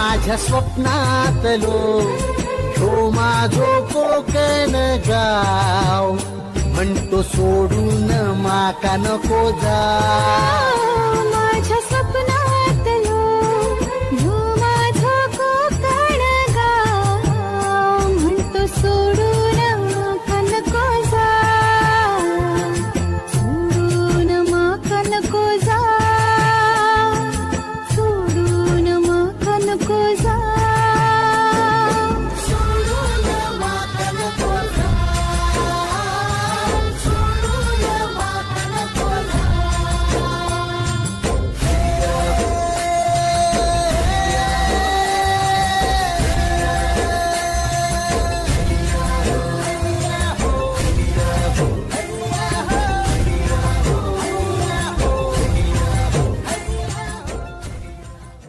माझ्या स्वप्नातलो तो माझो कोकण गाव. म्हणतो सोडून माका नको जा